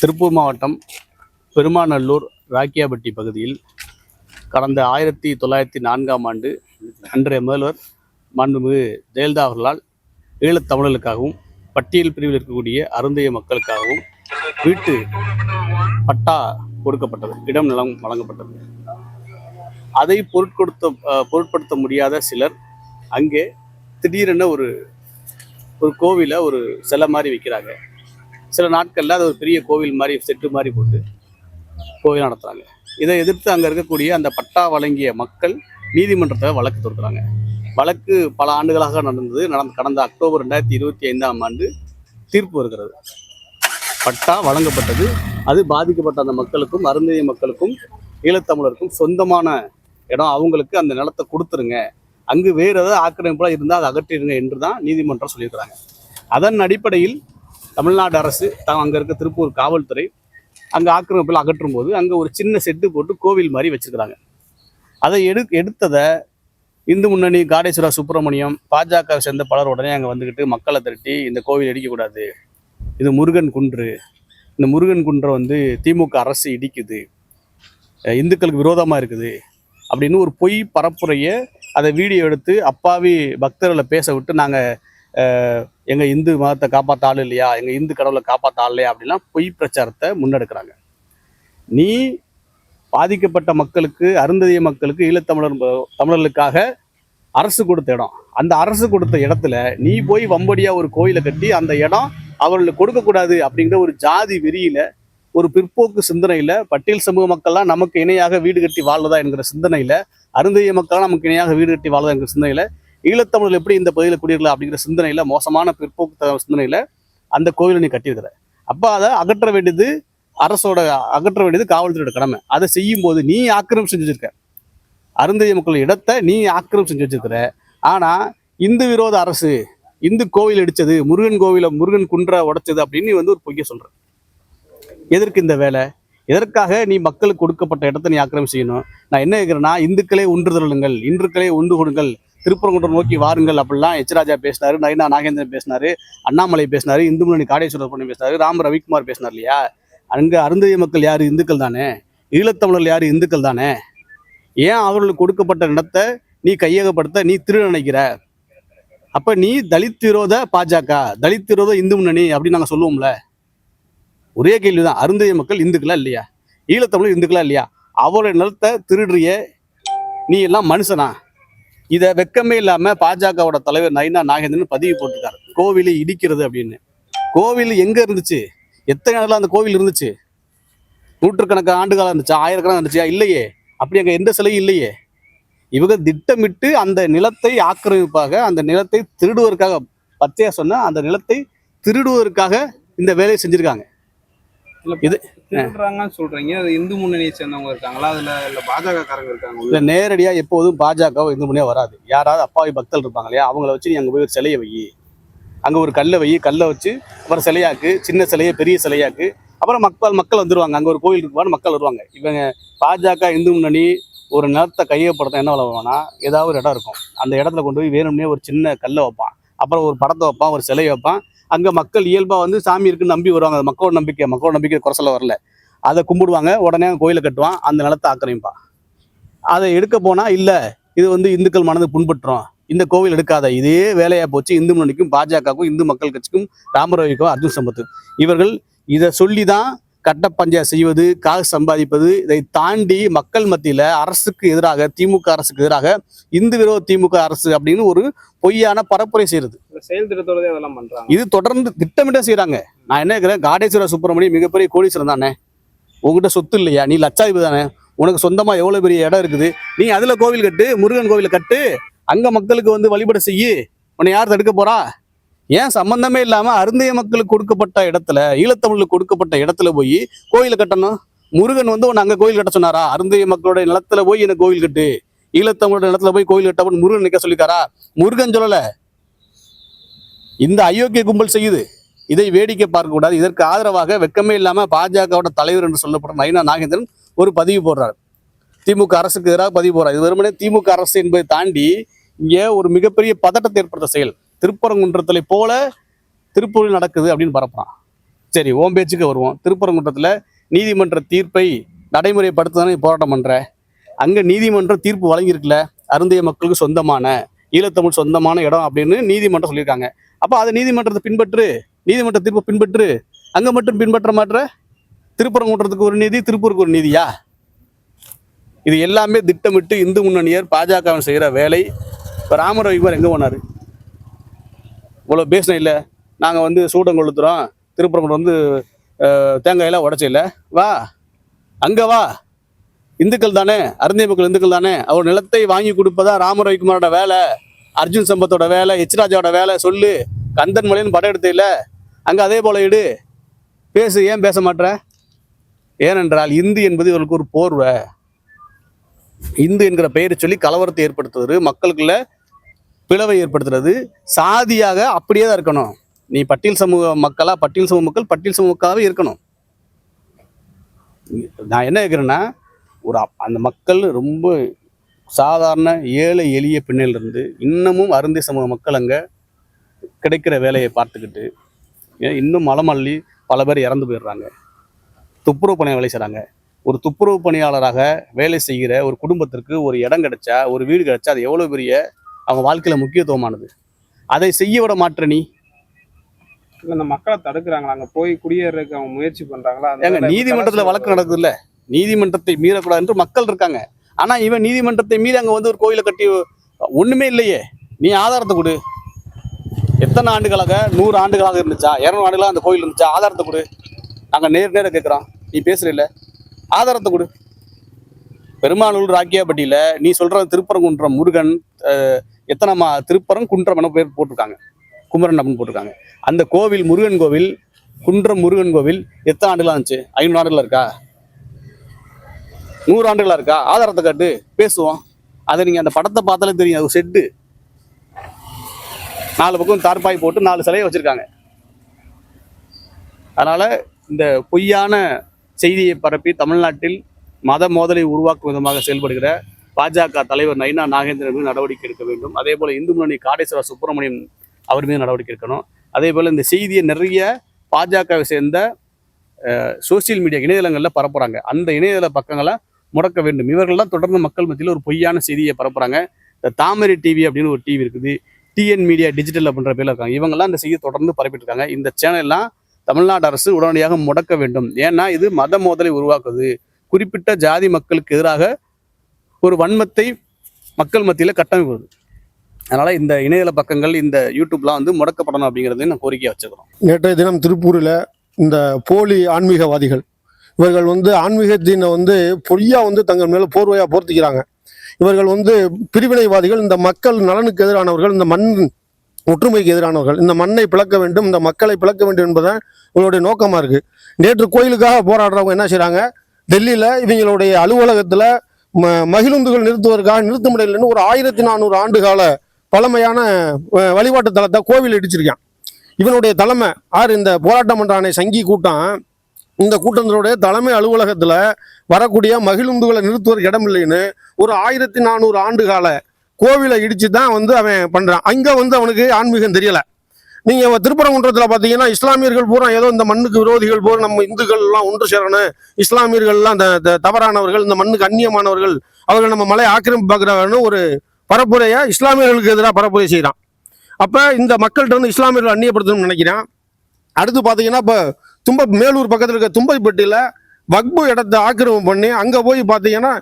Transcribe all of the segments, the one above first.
திருப்பூர் மாவட்டம் பெருமாநல்லூர் ராக்கியாபட்டி பகுதியில் கடந்த ஆயிரத்தி தொள்ளாயிரத்தி நான்காம் ஆண்டு அன்றைய முதல்வர் மாண்புமிகு ஜெயலலிதா அவர்களால் ஈழத்தமிழர்களுக்காகவும் பட்டியல் பிரிவில் இருக்கக்கூடிய அருந்தைய மக்களுக்காகவும் வீட்டு பட்டா கொடுக்கப்பட்டது இடம் நிலம் வழங்கப்பட்டது. அதை பொருட்கொடுத்த பொருட்படுத்த முடியாத சிலர் அங்கே திடீரென ஒரு ஒரு கோவிலை ஒரு சிலை மாதிரி வைக்கிறாங்க. சில நாட்களில் அது ஒரு பெரிய கோவில் மாதிரி செட்டு மாதிரி போட்டு கோவில் நடத்துகிறாங்க இதை எதிர்த்து அங்கே இருக்கக்கூடிய அந்த பட்டா வழங்கிய மக்கள் நீதிமன்றத்தில் வழக்கு தொடுக்கிறாங்க. வழக்கு பல ஆண்டுகளாக நடந்தது. நடந்த கடந்த அக்டோபர் ரெண்டாயிரத்தி இருபத்தி ஐந்தாம் ஆண்டு தீர்ப்பு வருகிறது. பட்டா வழங்கப்பட்டது. அது பாதிக்கப்பட்ட அந்த மக்களுக்கும் அருந்ததிய மக்களுக்கும் ஈழத்தமிழருக்கும் சொந்தமான இடம். அவங்களுக்கு அந்த நிலத்தை கொடுத்துருங்க. அங்கு வேறு ஏதாவது ஆக்கிரமிப்புலாம் இருந்தால் அதை அகற்றிடுங்க என்று தான் நீதிமன்றம் சொல்லியிருக்கிறாங்க. அதன் அடிப்படையில் தமிழ்நாடு அரசு தான் அங்கே இருக்க திருப்பூர் காவல்துறை அங்கே ஆக்கிரமிப்பில் அகற்றும் போது அங்கே ஒரு சின்ன செட்டு போட்டு கோவில் மாதிரி வச்சுருக்கிறாங்க. அதை எடு எடுத்ததை இந்து முன்னணி காடேஸ்வரா சுப்பிரமணியம் பாஜக சேர்ந்த பலர் உடனே அங்கே வந்துக்கிட்டு மக்களை திரட்டி இந்த கோவில் இடிக்கக்கூடாது இது முருகன் குன்று இந்த முருகன் குன்றை வந்து திமுக அரசு இடிக்குது இந்துக்களுக்கு விரோதமாக இருக்குது அப்படின்னு ஒரு பொய் பரப்புரையை அதை வீடியோ எடுத்து அப்பாவி பக்தர்களை பேச விட்டு நாங்கள் எங்கள் இந்து மதத்தை காப்பாற்ற ஆள் இல்லையா? எங்கள் இந்து கடவுளை காப்பாற்ற ஆள் இல்லையா அப்படிலாம் பொய் பிரச்சாரத்தை முன்னெடுக்கிறாங்க. நீ பாதிக்கப்பட்ட மக்களுக்கு அருந்ததிய மக்களுக்கு ஈழத்தமிழர் தமிழர்களுக்காக அரசு கொடுத்த இடம். அந்த அரசு கொடுத்த இடத்துல நீ போய் வம்படியாக ஒரு கோயிலை கட்டி அந்த இடம் அவர்களுக்கு கொடுக்கக்கூடாது அப்படிங்கிற ஒரு ஜாதி வெறியில் ஒரு பிற்போக்கு சிந்தனையில் பட்டியல் சமூக மக்கள்லாம் நமக்கு இணையாக வீடு கட்டி வாழ்வதா என்கிற சிந்தனையில் அருந்தைய மக்கள்லாம் நமக்கு இணையாக வீடு கட்டி வாழ்வதா என்கிற சிந்தனையில் ஈழத்தமிழர்கள் எப்படி இந்த பகுதியில் குடியிருக்கலாம் அப்படிங்கிற சிந்தனையில் மோசமான பிற்போக்கு சிந்தனையில் அந்த கோவிலை நீ கட்டியிருக்கிற. அப்போ அதை அகற்ற வேண்டியது அரசோட அகற்ற வேண்டியது காவல்துறையோட கடமை. அதை செய்யும் போது நீ ஆக்கிரமிப்பு செஞ்சு வச்சிருக்க. மக்கள் இடத்தை நீ ஆக்கிரமிப்பு செஞ்சு வச்சிருக்கிற. ஆனால் இந்து விரோத அரசு இந்து கோவில் இடித்தது முருகன் கோவிலை முருகன் குன்றை உடைச்சது அப்படின்னு நீ வந்து ஒரு பொய்ய சொல்கிற எதற்கு இந்த வேலை? எதற்காக நீ மக்களுக்கு கொடுக்கப்பட்ட இடத்தை நீ ஆக்கிரமி செய்யணும்? நான் என்ன கேட்குறேன்னா இந்துக்களே ஒன்று திரளுங்கள் இந்துக்களே ஒன்று கொடுங்கள். திருப்பரங்குன்றம் நோக்கி வாருங்கள் அப்படிலாம் எச்ராஜா பேசினார் பேசினாரு நயினா நாகேந்திரன் பேசினாரு அண்ணாமலை பேசினாரு இந்துமணி காடேஸ்வரர் பண்ணி பேசினாரு ராம் ரவிக்குமார் பேசினார் இல்லையா? அங்கே அருந்ததிய மக்கள் யார்? இந்துக்கள் தானே. ஈழத்தமிழர்கள் யாரு? இந்துக்கள் தானே. ஏன் அவர்களுக்கு கொடுக்கப்பட்ட நிலத்தை நீ கையகப்படுத்த நீ திரு நினைக்கிற அப்போ நீ தலித் விரோத பாஜக தலித் விரோத இந்து முன்னணி அப்படின்னு நாங்கள் சொல்லுவோம்ல. ஒரே கேள்வி தான் அருந்ததிய மக்கள் இந்துக்களா இல்லையா? ஈழத்தமிழர் இந்துக்களா இல்லையா? அவரோட நிலத்தை திருடுறிய நீ எல்லாம் மனுஷனா? இதை வெக்கமே இல்லாமல் பாஜகவோட தலைவர் நயினா நாகேந்திரன் பதிவு போட்டிருக்காரு. கோவிலை இடிக்கிறது அப்படின்னு. கோவில் எங்கே இருந்துச்சு? எத்தனை நாளில் அந்த கோவில் இருந்துச்சு? நூற்றுக்கணக்கான ஆண்டுகாலம் இருந்துச்சா? ஆயிரக்கணக்காக இருந்துச்சா? இல்லையே. அப்படி அங்கே எந்த சிலையும் இல்லையே. இவங்க திட்டமிட்டு அந்த நிலத்தை ஆக்கிரமிப்பாக அந்த நிலத்தை திருடுவதற்காக பச்சையாக சொன்னால் அந்த நிலத்தை திருடுவதற்காக இந்த வேலையை செஞ்சுருக்காங்க. இது- திருடுறாங்கன்னு சொல்றீங்க. அது இந்து முன்னணியை சேர்ந்தவங்க இருக்காங்களா? அதுல இல்ல பாஜக காரங்க இருக்காங்க இல்ல நேரடியா எப்போதும் பாஜக இந்து முன்னே வராது. யாராவது அப்பாவி பக்தர்கள் இருப்பாங்க இல்லையா? அவங்கள வச்சு நீ அங்க போய் ஒரு சிலையை வை. அங்க ஒரு கல்லை வை. கல்லை வச்சு அப்புறம் சிலையாக்கு சின்ன சிலையை பெரிய சிலையாக்கு. அப்புறம் மக்கள் மக்கள் வந்துருவாங்க. அங்க ஒரு கோயில் இருக்குவான்னு மக்கள் வருவாங்க. இவங்க பாஜக இந்து முன்னணி ஒரு நிலத்தை கையப்படுத்த என்ன வளர்வானா ஏதாவது ஒரு இடம் இருக்கும். அந்த இடத்துல கொண்டு போய் வேணும்னே ஒரு சின்ன கல்லை வைப்பான். அப்புறம் ஒரு படத்தை வைப்பான் ஒரு சிலையை வைப்பான். அங்கே மக்கள் இயல்பாக வந்து சாமி இருக்குன்னு நம்பி வருவாங்க. அது மக்களோட நம்பிக்கை மக்களோட நம்பிக்கை குறைசல வரல. அதை கும்பிடுவாங்க. உடனே கோயிலை கட்டுவான். அந்த நிலத்தை ஆக்கிரமிப்பான். அதை எடுக்க போனால் இல்லை இது வந்து இந்துக்கள் மனது புண்பற்றும் இந்த கோவில் எடுக்காத. இதே வேலையாக போச்சு. இந்து முன்னணிக்கும் பாஜகவுக்கும் இந்து மக்கள் கட்சிக்கும் ராமரவிக்கும் அர்ஜுன் சம்பத்துக்கும். இவர்கள் இதை சொல்லி தான் கட்ட பஞ்சாயத்து செய்வது காசு சம்பாதிப்பது இதை தாண்டி மக்கள் மத்தியில அரசுக்கு எதிராக திமுக அரசுக்கு எதிராக இந்து விரோத திமுக அரசு அப்படின்னு ஒரு பொய்யான பரப்புரை செய்யறது. இது தொடர்ந்து திட்டமிட்ட செய்றாங்க. நான் என்ன கேட்கிறேன் காடேஸ்வர சுப்பிரமணியம் மிகப்பெரிய கோடீஸ்வரன் தானே? உங்ககிட்ட சொத்து இல்லையா? நீ லட்சாதிபதி தானே? உனக்கு சொந்தமா எவ்வளவு பெரிய இடம் இருக்குது? நீ அதுல கோவில் கட்டு முருகன் கோவில கட்டு அங்க மக்களுக்கு வந்து வழிபட செய்யு உன்னை யார் தடுக்க போறா? ஏன் சம்பந்தமே இல்லாம அருந்தைய மக்களுக்கு கொடுக்கப்பட்ட இடத்துல ஈழத்தமிழுக்கு கொடுக்கப்பட்ட இடத்துல போய் கோயிலை கட்டணும்? முருகன் வந்து உன்னை அங்க கோயில் கட்ட சொன்னாரா? அருந்தைய மக்களோட நிலத்துல போய் எனக்கு கோயில் கட்டு. ஈழத்தமிழோட நிலத்துல போய் கோயில் கட்டப்பட்டு முருகன் நிக்க சொல்லிக்காரா முருகன் சொல்லல. இந்த அயோக்கிய கும்பல் செய்யுது. இதை வேடிக்கை பார்க்கக்கூடாது இதற்கு ஆதரவாக வெக்கமே இல்லாமல் பாஜகவோட தலைவர் என்று சொல்லப்படும் நயினா நாகேந்திரன் ஒரு பதிவு போடுறார். திமுக அரசுக்கு எதிராக பதிவு போடுறார். இது வெறுமனே திமுக அரசு என்பதை தாண்டி இங்கே ஒரு மிகப்பெரிய பதட்டத்தை ஏற்படுத்த செயல். திருப்பரங்குன்றத்தில் போல திருப்பூரில் நடக்குது அப்படின்னு பரப்புறான். சரி ஓம் பேச்சுக்கு வருவோம். திருப்பரங்குன்றத்தில் நீதிமன்ற தீர்ப்பை நடைமுறைப்படுத்த தானே போராட்டம் பண்ணுற அங்கே நீதிமன்றம் தீர்ப்பு வழங்கியிருக்குல்ல அருந்தைய மக்களுக்கு சொந்தமான ஈழத்தமிழ் சொந்தமான இடம் அப்படின்னு நீதிமன்றம் சொல்லியிருக்காங்க. அப்போ அதை நீதிமன்றத்தை பின்பற்று நீதிமன்ற தீர்ப்பை பின்பற்று அங்கே மட்டும் பின்பற்ற மாட்ற? திருப்பரங்குன்றத்துக்கு ஒரு நீதி திருப்பூருக்கு ஒரு நீதியா? இது எல்லாமே திட்டமிட்டு இந்து முன்னணியர் பாஜகவன் செய்கிற வேலை. இப்போ ராமர் எங்கே போனார்? இவ்வளோ பேசின இல்லை. நாங்கள் வந்து சூடம் கொளுத்துறோம் திருப்பரங்குன்றம் வந்து தேங்காயெல்லாம் உடச்சில்ல வா. அங்கே வா. இந்துக்கள் தானே. அருந்தை மக்கள் இந்துக்கள் தானே. அவர் நிலத்தை வாங்கி கொடுப்பதா ராம ரவிக்குமாரோட வேலை. அர்ஜுன் சம்பத்தோட வேலை எச்ராஜாவோட வேலை. சொல்லு. கந்தன் மலைன்னு படம் எடுத்த அங்கே அதே போல இடு. பேசு. ஏன் பேச மாட்ற? ஏனென்றால் இந்து என்பது இவர்களுக்கு ஒரு போர்வை. இந்து என்கிற பெயரை சொல்லி கலவரத்தை ஏற்படுத்துவது மக்களுக்குள்ள பிளவை ஏற்படுத்துறது. சாதியாக அப்படியே தான் இருக்கணும். நீ பட்டியல் சமூக மக்களா பட்டியல் சமூக மக்கள் பட்டியல் சமூக இருக்கணும். நான் என்ன கேட்குறேன்னா ஒரு அப்- அந்த மக்கள் ரொம்ப சாதாரண ஏழை எளிய பின்னிலிருந்து இன்னமும் அருந்தி சமூக மக்கள் அங்கே கிடைக்கிற வேலையை பார்த்துக்கிட்டு ஏன் இன்னும் மலம் அள்ளி பல பேர் இறந்து போயிடுறாங்க. துப்புரவு பணியை வேலை செய்கிறாங்க ஒரு துப்புரவு பணியாளராக வேலை செய்கிற ஒரு குடும்பத்திற்கு ஒரு இடம் கிடைச்சா ஒரு வீடு கிடைச்சா அது எவ்வளோ பெரிய அவங்க வாழ்க்கையில் முக்கியத்துவமானது. அதை செய்ய விட மாற்ற நீ. இல்ல இந்த மக்களை தடுக்கிறாங்களா? அங்க போய் குடியேறதுக்கு அவங்க முயற்சி பண்றாங்களா? அந்த ஏங்க நீதிமன்றத்துல வழக்கு நடக்குதுல்ல? நீதிமன்றத்தை மீறக்கூடாது என்று மக்கள் இருக்காங்க. ஆனா இவன் நீதிமன்றத்தை மீறி அங்க வந்து ஒரு கோயிலை கட்டி ஒண்ணுமே இல்லையே. நீ ஆதாரத்தை கொடு. எத்தனை ஆண்டுகளாக? நூறு ஆண்டுகளாக இருந்துச்சா? இரநூறு ஆண்டுகளாக அந்த கோயில் இருந்துச்சா? ஆதாரத்தை கொடு. நாங்க நேர் நேர கேட்குறோம் நீ பேசுற இல்ல ஆதாரத்தை கொடு. பெருமானூர் ராக்கியாப்பட்டியில நீ சொல்ற திருப்பரங்குன்றம் முருகன் எத்தனை மா திருப்பரம் குன்றம் என பேர் போட்டிருக்காங்க. குமரன் அப்படின்னு போட்டிருக்காங்க. அந்த கோவில் முருகன் கோவில் குன்றம் முருகன் கோவில் எத்தனை ஆண்டுகளாக இருந்துச்சு? ஐநூறு ஆண்டுகளாக இருக்கா? நூறு ஆண்டுகளாக இருக்கா? ஆதாரத்தை காட்டு பேசுவோம். அதை நீங்கள் அந்த படத்தை பார்த்தாலே தெரியும். அது செட்டு. நாலு பக்கம் தார்பாய் போட்டு நாலு சிலையை வச்சுருக்காங்க. அதனால் இந்த பொய்யான செய்தியை பரப்பி தமிழ்நாட்டில் மத மோதலை உருவாக்கும் விதமாக செயல்படுகிற பாஜக தலைவர் நைனா நாகேந்திரன் மீது நடவடிக்கை எடுக்க வேண்டும். அதே போல் இந்து முன்னணி காடேஸ்வர சுப்பிரமணியன் அவர் மீது நடவடிக்கை எடுக்கணும். அதே போல் இந்த செய்தியை நிறைய பாஜகவை சேர்ந்த சோசியல் மீடியா இணையதளங்களில் பரப்புகிறாங்க அந்த இணையதள பக்கங்களை முடக்க வேண்டும். இவர்கள்லாம் தொடர்ந்து மக்கள் மத்தியில் ஒரு பொய்யான செய்தியை பரப்புகிறாங்க இந்த தாமரை டிவி அப்படின்னு ஒரு டிவி இருக்குது. டிஎன் மீடியா டிஜிட்டல் அப்படின்ற பேர்ல இருக்காங்க. இவங்கெல்லாம் இந்த செய்தியை தொடர்ந்து பரப்பிட்டு இருக்காங்க இந்த சேனல்லாம் தமிழ்நாடு அரசு உடனடியாக முடக்க வேண்டும். ஏன்னா இது மத மோதலை உருவாக்குது. குறிப்பிட்ட ஜாதி மக்களுக்கு எதிராக ஒரு வன்மத்தை மக்கள் மத்தியில் கட்டமைப்பது. அதனால் இந்த இணையதள பக்கங்கள் இந்த யூடியூப்லாம் வந்து முடக்கப்படணும் அப்படிங்கிறது நான் கோரிக்கையை வச்சுக்கிறோம். நேற்றைய தினம் திருப்பூரில் இந்த போலி ஆன்மீகவாதிகள் இவர்கள் வந்து ஆன்மீகத்தினை வந்து பொய்யா வந்து தங்கள் மேலே போர்வையாக போர்த்திக்கிறாங்க. இவர்கள் வந்து பிரிவினைவாதிகள் இந்த மக்கள் நலனுக்கு எதிரானவர்கள் இந்த மண் ஒற்றுமைக்கு எதிரானவர்கள் இந்த மண்ணை பிளக்க வேண்டும் இந்த மக்களை பிளக்க வேண்டும் என்பதுதான் இவங்களுடைய நோக்கமாக இருக்குது நேற்று கோயிலுக்காக போராடுறவங்க என்ன செய்கிறாங்க டெல்லியில் இவங்களுடைய அலுவலகத்தில் மகிழுந்துகள் நிறுத்துவதற்காக நிறுத்த முடியலன்னு ஒரு ஆயிரத்தி நானூறு ஆண்டு கால பழமையான வழிபாட்டு தலத்தை கோவில் இடிச்சிருக்கான். இவனுடைய தலைமை ஆறு இந்த போராட்டம் பண்றானே சங்கி கூட்டம் இந்த கூட்டத்தினுடைய தலைமை அலுவலகத்தில் வரக்கூடிய மகிழுந்துகளை நிறுத்துவதற்கு இடம் இல்லைன்னு ஒரு ஆயிரத்தி நானூறு ஆண்டு கால கோவிலை இடிச்சு தான் வந்து அவன் பண்ணுறான் அங்கே வந்து அவனுக்கு ஆன்மீகம் தெரியலை. நீங்க திருப்பரங்குன்றத்துல பாத்தீங்கன்னா இஸ்லாமியர்கள் பூரா ஏதோ இந்த மண்ணுக்கு விரோதிகள் பூரா நம்ம இந்துக்கள் எல்லாம் ஒன்று சேரணும். இஸ்லாமியர்கள் எல்லாம் இந்த தவறானவர்கள் இந்த மண்ணுக்கு அந்நியமானவர்கள் அவர்கள் நம்ம மலை ஆக்கிரமிப்பு பார்க்குறாங்கன்னு ஒரு பரப்புரையா இஸ்லாமியர்களுக்கு எதிராக பரப்புரை செய்கிறான் அப்ப இந்த மக்கள்கிட்ட வந்து இஸ்லாமியர்கள் அந்நியப்படுத்தணும்னு நினைக்கிறேன். அடுத்து பார்த்தீங்கன்னா இப்போ தும்ப மேலூர் பக்கத்தில் இருக்க தும்பைப்பட்டியில் வக்பு இடத்தை ஆக்கிரமம் பண்ணி அங்கே போய் பார்த்தீங்கன்னா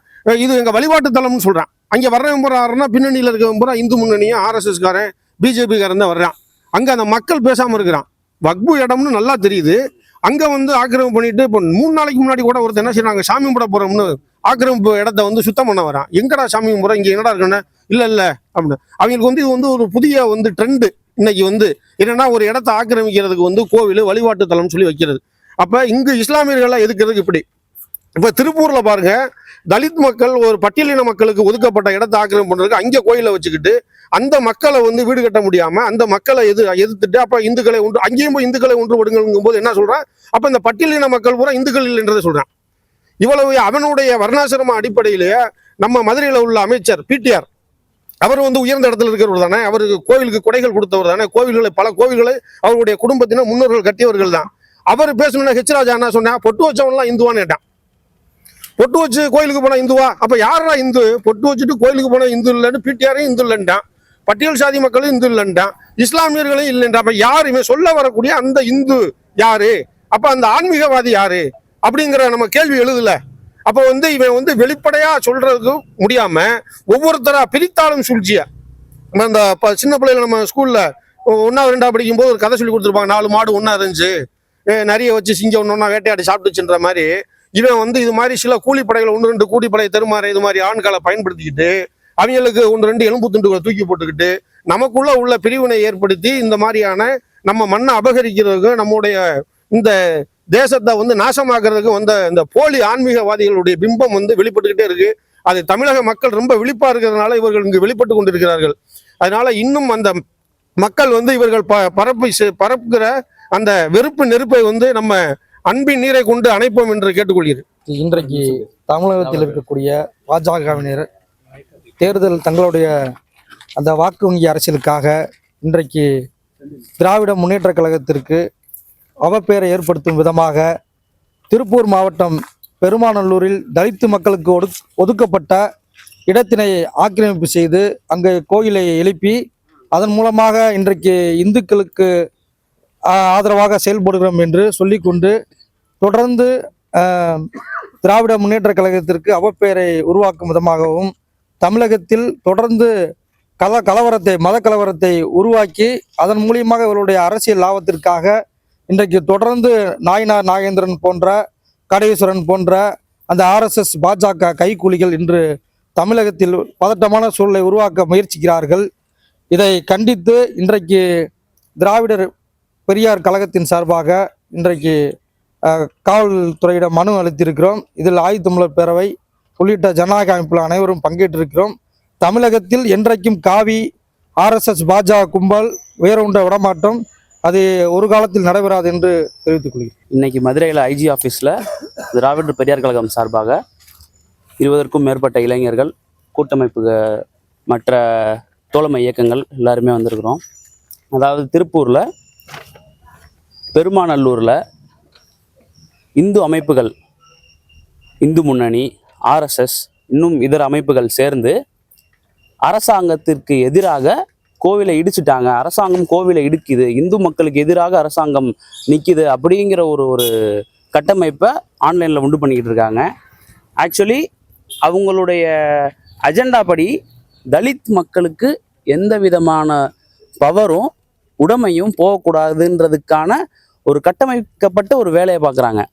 இது எங்கள் வழிபாட்டு தலம்னு சொல்கிறான் அங்கே வர்றவன் பூரா யாருன்னா பின்னணியில் இருக்கவன் பூரா இந்து முன்னணியும் ஆர்எஸ்எஸ்காரன் பிஜேபிக்காரன் தான் வர்றான். அங்கே அந்த மக்கள் பேசாமல் இருக்கிறான். வக்பு இடம்னு நல்லா தெரியுது. அங்கே வந்து ஆக்கிரமிப்பு பண்ணிட்டு இப்போ மூணு நாளைக்கு முன்னாடி கூட ஒருத்தர் என்ன செய்றாங்க சாமி கும்பிட போகிறோம்னு ஆக்கிரமிப்பு இடத்த வந்து சுத்தம் பண்ண வரான். எங்கடா சாமி கும்பிட்றோம்? இங்கே என்னடா இருக்குன்னு? இல்லை இல்லை அப்படின்னு. அவங்களுக்கு வந்து இது வந்து ஒரு புதிய வந்து ட்ரெண்டு இன்னைக்கு வந்து. என்னன்னா ஒரு இடத்த ஆக்கிரமிக்கிறதுக்கு வந்து கோவில் வழிபாட்டு தலம்னு சொல்லி வைக்கிறது. அப்போ இங்கு இஸ்லாமியர்கள்லாம் எதுக்குறதுக்கு இப்படி? இப்ப திருப்பூர்ல பாருங்க தலித் மக்கள் ஒரு பட்டியலின மக்களுக்கு ஒதுக்கப்பட்ட இடத்தை ஆக்கிரமிப்பு பண்றதுக்கு அங்கே கோயிலை வச்சுக்கிட்டு அந்த மக்களை வந்து வீடு கட்ட முடியாம அந்த மக்களை எது எதிர்த்துட்டு அப்ப இந்துக்களை ஒன்று அங்கேயும் போய் இந்துக்களை ஒன்றுபடுங்கும் போது என்ன சொல்றான் அப்ப இந்த பட்டியலின மக்கள் பூரா இந்துக்கள் இல்லைன்றதை சொல்றான். இவ்வளவு அவனுடைய வர்ணாசிரம அடிப்படையிலேயே நம்ம மதுரையில் உள்ள அமைச்சர் பிடிஆர் அவர் வந்து உயர்ந்த இடத்துல இருக்கிறவர் தானே அவருக்கு கோவிலுக்கு கொடைகள் கொடுத்தவர் தானே கோவில்களை பல கோவில்களை அவருடைய குடும்பத்தினர் முன்னோர்கள் கட்டியவர்கள் தான். அவர் பேசணும்னா ஹெச் ராஜா என்ன சொன்னா பொட்டு வச்சவன்லாம் இந்துவான்னு கேட்டான். பொட்டு வச்சு கோயிலுக்கு போன இந்துவா? அப்போ யாரா இந்து? பொட்டு வச்சுட்டு கோயிலுக்கு போன இந்து இல்லைன்னு பிடிஆரையும் இந்து இல்லைன்ட்டான். பட்டியல் சாதி மக்களும் இந்து இல்லைன்ட்டான். இஸ்லாமியர்களும் இல்லைன்றான். அப்போ யார் இவன் சொல்ல வரக்கூடிய அந்த இந்து யாரு? அப்போ அந்த ஆன்மீகவாதி யாரு? அப்படிங்கிற நம்ம கேள்வி எழுதல. அப்போ வந்து இவன் வந்து வெளிப்படையா சொல்றதுக்கு முடியாம ஒவ்வொருத்தரா பிரித்தாளும் சூழ்ச்சிய. நம்ம இந்த ப- சின்ன பிள்ளைல நம்ம ஸ்கூல்ல ஒன்னா ரெண்டாவது படிக்கும் போது ஒரு கதை சொல்லி கொடுத்துருப்பாங்க. நாலு மாடு ஒன்னா இருந்துச்சு. நிறைய வச்சு சிங்கம் ஒன்று ஒன்றா வேட்டையாடி சாப்பிட்டுச்சுன்ற மாதிரி. இவன் வந்து இது மாதிரி சில கூலிப்படைகளை ஒன்று ரெண்டு கூலிப்படை தெருமாற இது மாதிரி ஆண்களை பயன்படுத்திக்கிட்டு அவங்களுக்கு ஒன்று ரெண்டு எலும்பு துண்டுகளை தூக்கி போட்டுக்கிட்டு நமக்குள்ள உள்ள பிரிவினை ஏற்படுத்தி இந்த மாதிரியான நம்ம மண்ணை அபகரிக்கிறதுக்கு நம்முடைய இந்த தேசத்தை வந்து நாசமாக்குறதுக்கு வந்த இந்த போலி ஆன்மீகவாதிகளுடைய பிம்பம் வந்து வெளிப்பட்டுக்கிட்டே இருக்கு. அது தமிழக மக்கள் ரொம்ப விழிப்பா இருக்கிறதுனால இவர்கள் இங்கு வெளிப்பட்டு கொண்டிருக்கிறார்கள். அதனால இன்னும் அந்த மக்கள் வந்து இவர்கள் ப பரப்பி செ- பரப்புகிற அந்த வெறுப்பு நெருப்பை வந்து நம்ம அன்பின் நீரை கொண்டு அணைப்போம் என்று கேட்டுக்கொள்கிறேன். இன்றைக்கு தமிழகத்தில் இருக்கக்கூடிய பாஜகவினர் தேர்தல் தங்களுடைய அந்த வாக்கு வங்கி அரசியலுக்காக இன்றைக்கு திராவிட முன்னேற்ற கழகத்திற்கு அவப்பெயரை ஏற்படுத்தும் விதமாக திருப்பூர் மாவட்டம் பெருமாநல்லூரில் தலித்து மக்களுக்கு ஒடுக் ஒதுக்கப்பட்ட இடத்தினை ஆக்கிரமிப்பு செய்து அங்கு கோயிலை எழுப்பி அதன் மூலமாக இன்றைக்கு இந்துக்களுக்கு ஆதரவாக செயல்படுகிறோம் என்று சொல்லிக்கொண்டு தொடர்ந்து திராவிட முன்னேற்ற கழகத்திற்கு அவப்பெயரை உருவாக்கும் விதமாகவும் தமிழகத்தில் தொடர்ந்து கல கலவரத்தை மத கலவரத்தை உருவாக்கி அதன் மூலியமாக இவருடைய அரசியல் லாபத்திற்காக இன்றைக்கு தொடர்ந்து நாயனார் நாகேந்திரன் போன்ற கடேஸ்வரன் போன்ற அந்த ஆர்எஸ்எஸ் பாஜக கைக்கூலிகள் இன்று தமிழகத்தில் பதட்டமான சூழலை உருவாக்க முயற்சிக்கிறார்கள். இதை கண்டித்து இன்றைக்கு திராவிடர் பெரியார் கழகத்தின் சார்பாக இன்றைக்கு காவல்துறையிடம் மனு அளித்திருக்கிறோம். இதில் ஆயுத்தமிழர் பேரவை உள்ளிட்ட ஜனநாயக அமைப்பில் அனைவரும் பங்கேற்றிருக்கிறோம். தமிழகத்தில் என்றைக்கும் காவி ஆர்எஸ்எஸ் பாஜக கும்பல் உயர்வுண்ட விடமாட்டோம். அது ஒரு காலத்தில் நடைபெறாது என்று தெரிவித்துக் கொள்கிறேன். இன்னைக்கு மதுரையில் ஐஜி ஆஃபீஸில் திராவிடர் பெரியார் கழகம் சார்பாக இருபதற்கும் மேற்பட்ட இளைஞர்கள் கூட்டமைப்பு மற்ற தோழமை இயக்கங்கள் எல்லாருமே வந்திருக்கிறோம். அதாவது திருப்பூரில் பெருமாநல்லூரில் இந்து அமைப்புகள் இந்து முன்னணி ஆர்எஸ்எஸ் இன்னும் இதர அமைப்புகள் சேர்ந்து அரசாங்கத்திற்கு எதிராக கோவிலை இடிச்சிட்டாங்க. அரசாங்கம் கோவிலை இடிக்குது. இந்து மக்களுக்கு எதிராக அரசாங்கம் நிற்கிது அப்படிங்கிற ஒரு ஒரு கட்டமைப்பை ஆன்லைனில் உண்டு பண்ணிக்கிட்டு இருக்காங்க. ஆக்சுவலி அவங்களுடைய அஜெண்டா படி தலித் மக்களுக்கு எந்த விதமான பவரும் உடமையும் போகக்கூடாதுன்றதுக்கான ஒரு கட்டமைக்கப்பட்ட ஒரு வேலையை பார்க்குறாங்க.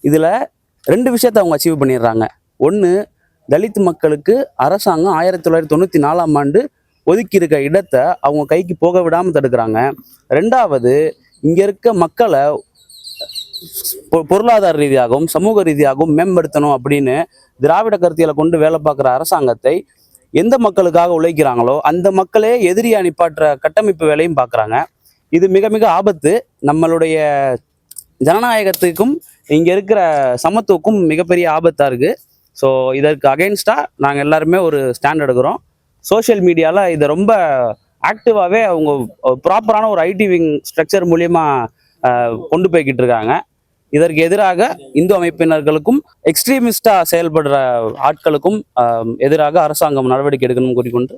இதில் ரெண்டு விஷயத்த அவங்க அச்சீவ் பண்ணிடுறாங்க. ஒன்று தலித் மக்களுக்கு அரசாங்கம் ஆயிரத்தி தொள்ளாயிரத்தி தொண்ணூற்றி நாலாம் ஆண்டு ஒதுக்கி இருக்க இடத்தை அவங்க கைக்கு போக விடாமல் தடுக்கிறாங்க. ரெண்டாவது இங்கே இருக்க மக்களை பொ- பொருளாதார ரீதியாகவும் சமூக ரீதியாகவும் மேம்படுத்தணும் அப்படின்னு திராவிட கருத்தியலை கொண்டு வேலை பார்க்குற அரசாங்கத்தை எந்த மக்களுக்காக உழைக்கிறாங்களோ அந்த மக்களே எதிரியா நிப்பாட்டுற கட்டமைப்பு வேலையும் பார்க்குறாங்க. இது மிக மிக ஆபத்து. நம்மளுடைய ஜனநாயகத்துக்கும் இங்கே இருக்கிற சமத்துவக்கும் மிகப்பெரிய ஆபத்தாக இருக்குது ஸோ இதற்கு அகைன்ஸ்டாக நாங்கள் எல்லாருமே ஒரு ஸ்டாண்ட் எடுக்கிறோம். சோஷியல் மீடியாவில் இதை ரொம்ப ஆக்டிவாகவே அவங்க ப்ராப்பரான ஒரு ஐடி விங் ஸ்ட்ரக்சர் மூலியமா கொண்டு போய்கிட்டு இருக்காங்க. இதற்கு எதிராக இந்து அமைப்பினர்களுக்கும் எக்ஸ்ட்ரீமிஸ்டாக செயல்படுற ஆட்களுக்கும் எதிராக அரசாங்கம் நடவடிக்கை எடுக்கணும் கூறிக்கொண்டு